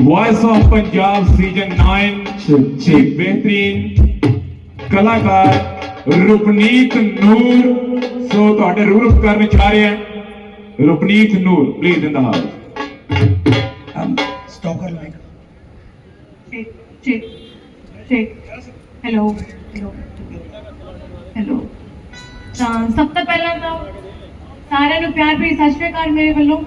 Voice of Punjab season 9 ਦੀ ਬਿਹਤਰੀਨ ਕਲਾਕਾਰ ਰੁਪਨੀਤ ਨੂਰ ਸੋ ਤੁਹਾਡੇ ਰੂਪ ਕਰਨ ਜਾ ਰਹੇ ਹਨ Rupneet Noor please in the house Um, stalker like. check, check, check. Hello, hello, hello. ਤਾਂ ਸਭ ਤੋਂ ਪਹਿਲਾਂ ਤਾਂ ਸਾਰਿਆਂ ਨੂੰ ਪਿਆਰ ਭਰੀ ਸਤਿ ਸ਼੍ਰੀ ਅਕਾਲ ਮੇਰੇ ਵੱਲੋਂ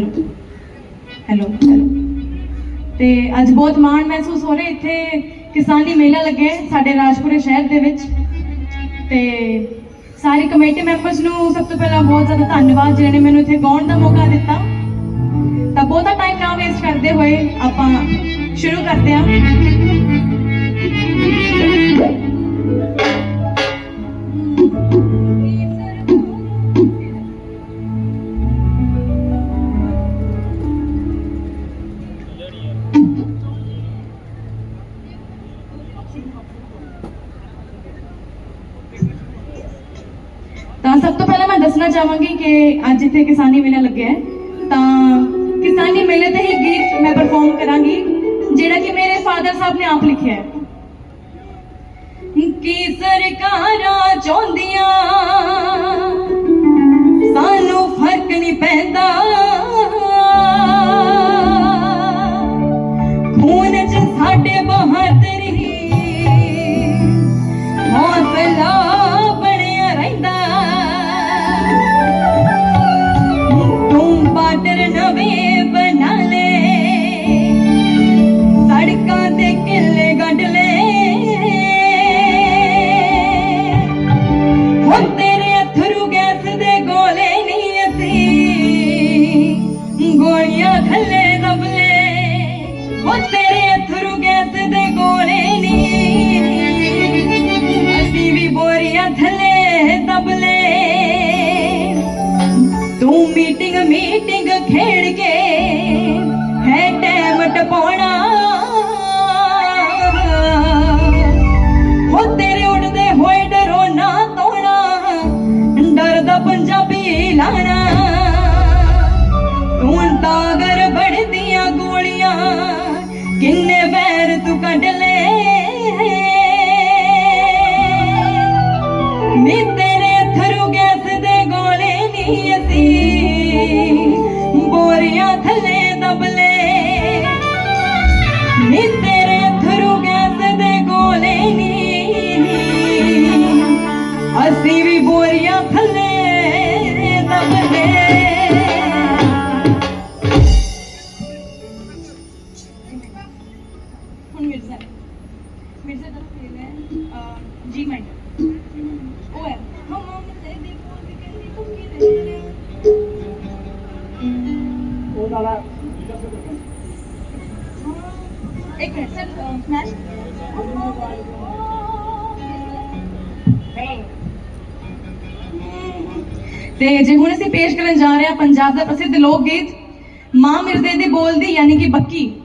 ਹੈਲੋ। Hello hello. ਤੇ ਅੱਜ ਬਹੁਤ ਮਾਣ ਮਹਿਸੂਸ ਹੋ ਰਿਹਾ ਇੱਥੇ ਕਿਸਾਨੀ ਮੇਲਾ ਲੱਗਿਆ ਸਾਡੇ ਰਾਜਪੁਰੇ ਸ਼ਹਿਰ ਦੇ ਵਿੱਚ। ਤੇ ਸਾਰੇ ਕਮੇਟੀ ਮੈਂਬਰਸ ਨੂੰ ਸਭ ਤੋਂ ਪਹਿਲਾਂ ਬਹੁਤ ਜ਼ਿਆਦਾ ਧੰਨਵਾਦ ਜਿਨ੍ਹਾਂ ਨੇ ਮੈਨੂੰ ਇੱਥੇ ਗਾਉਣ ਦਾ ਮੌਕਾ ਦਿੱਤਾ। ਤਾਂ ਬਹੁਤਾ ਟਾਈਮ ਨਾ ਵੇਸਟ ਕਰਦੇ ਹੋਏ ਆਪਾਂ ਸ਼ੁਰੂ ਕਰਦੇ ਹਾਂ। ਚਾਹਾਂਗੀ ਕਿ ਅੱਜ ਇੱਥੇ ਕਿਸਾਨੀ ਮੇਲਾ ਲੱਗਿਆ ਹੈ ਤਾਂ ਕਿਸਾਨੀ ਮੇਲੇ ਤੇ ਹੀ ਗੀਤ ਮੈਂ ਪਰਫਾਰਮ ਕਰਾਂਗੀ ਜਿਹੜਾ ਕਿ ਮੇਰੇ ਫਾਦਰ ਸਾਹਿਬ ਨੇ ਆਪ ਲਿਖਿਆ ਹੈ ਕੀ ਸਰਕਾਰਾਂ ਚਾਹੁੰਦੀਆਂ ਕਿੰਨੇ ਵੈਰ ਤੂੰ ਕੱਢ ਲੈ। ਭੁੱਕੀ ਦੇ ਇੱਕ ਮਿੰਟ ਤੇ ਜੇ ਹੁਣ ਅਸੀਂ ਪੇਸ਼ ਕਰਨ ਜਾ ਰਹੇ ਹਾਂ ਪੰਜਾਬ ਦਾ ਪ੍ਰਸਿੱਧ ਲੋਕ ਗੀਤ, ਮਾਂ ਮਿਰਦੇ ਦੇ ਮਿਰਜ਼ੇ ਦੀ, ਯਾਨੀ ਕਿ ਬੱਕੀ।